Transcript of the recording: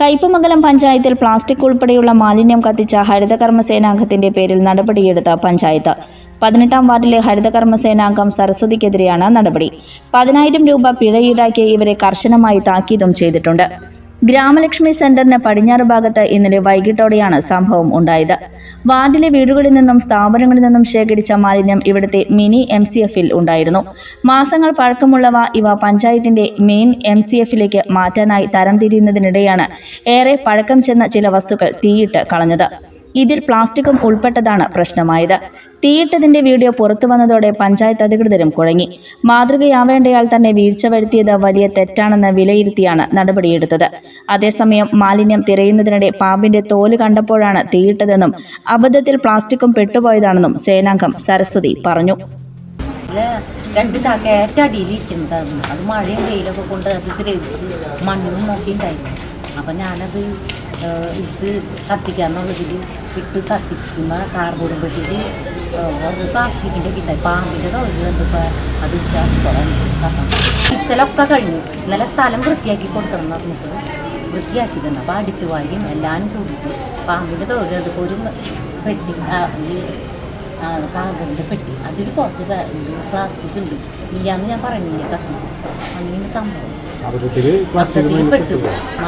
കയ്പമംഗലം പഞ്ചായത്തിൽ പ്ലാസ്റ്റിക് ഉൾപ്പെടെയുള്ള മാലിന്യം കത്തിച്ച ഹരിതകർമ്മസേനാംഗത്തിന്റെ പേരിൽ നടപടിയെടുത്ത പഞ്ചായത്ത്. പതിനെട്ടാം വാർഡിലെ ഹരിതകർമ്മസേനാംഗം സരസ്വതിക്കെതിരെയാണ് നടപടി. പതിനായിരം രൂപ പിഴ ഈടാക്കി ഇവരെ കർശനമായി താക്കീതും ചെയ്തിട്ടുണ്ട്. ഗ്രാമലക്ഷ്മി സെന്ററിന് പടിഞ്ഞാറ് ഭാഗത്ത് ഇന്നലെ വൈകിട്ടോടെയാണ് സംഭവം ഉണ്ടായത്. വാർഡിലെ വീടുകളിൽ നിന്നും സ്ഥാപനങ്ങളിൽ നിന്നും ശേഖരിച്ച മാലിന്യം ഇവിടുത്തെ മിനി എം സി എഫിൽ ഉണ്ടായിരുന്നു. മാസങ്ങൾ പഴക്കമുള്ളവ ഇവ പഞ്ചായത്തിന്റെ മെയിൻ എം സി എഫിലേക്ക് മാറ്റാനായി തരംതിരിയുന്നതിനിടെയാണ് ഏറെ പഴക്കം ചെന്ന ചില വസ്തുക്കൾ തീയിട്ട് കളഞ്ഞത്. ഇതിൽ പ്ലാസ്റ്റിക്കും ഉൾപ്പെട്ടതാണ് പ്രശ്നമായത്. തീയിട്ടതിന്റെ വീഡിയോ പുറത്തു വന്നതോടെ പഞ്ചായത്ത് അധികൃതരും കുഴങ്ങി. മാതൃകയാവേണ്ടയാൾ തന്നെ വീഴ്ച വരുത്തിയത് വലിയ തെറ്റാണെന്ന് വിലയിരുത്തിയാണ് നടപടിയെടുത്തത്. അതേസമയം മാലിന്യം തിരയുന്നതിനിടെ പാമ്പിന്റെ തോൽ കണ്ടപ്പോഴാണ് തീയിട്ടതെന്നും അബദ്ധത്തിൽ പ്ലാസ്റ്റിക്കും പെട്ടുപോയതാണെന്നും സേനാംഗം സരസ്വതി പറഞ്ഞു. രണ്ട് ചാക്ക ഏറ്റ അടിയിലിരിക്കുന്നതായിരുന്നു അത് മഴയും വെയിലൊക്കെ കൊണ്ട് അത് ദ്രവിച്ച് മണ്ണും നോക്കി ഉണ്ടായിരുന്നു അപ്പം ഞാനത് ഇത് കത്തിക്കാന്നുള്ളതിൽ ഇട്ട് കത്തിക്കുന്ന കാർബോർഡ് പെട്ടിട്ട് ഒരു പ്ലാസ്റ്റിക്കിന്റെ കിട്ടായി പാമ്പിന്റെ തൊഴിൽ കണ്ടപ്പോൾ അത് കിച്ചലൊക്കെ കഴിഞ്ഞു. ഇന്നലെ സ്ഥലം വൃത്തിയാക്കി കൊടുക്കണം പറഞ്ഞിട്ട് വൃത്തിയാക്കിയിട്ടുണ്ട്. അപ്പോൾ അടിച്ചു വാരിയും എല്ലാവരും കൂടിയിട്ട് പാമ്പിന്റെ കണ്ടപ്പോൾ ഒരു പെട്ടി ഈ കാർബണിന്റെ പെട്ടി. അതിൽ കുറച്ച് പ്ലാസ്റ്റിക് ഉണ്ട്. ഇല്ലാന്ന് ഞാൻ പറഞ്ഞില്ല കത്തിച്ച്. അങ്ങനെ സംഭവം. പ്ലാസ്റ്റിക്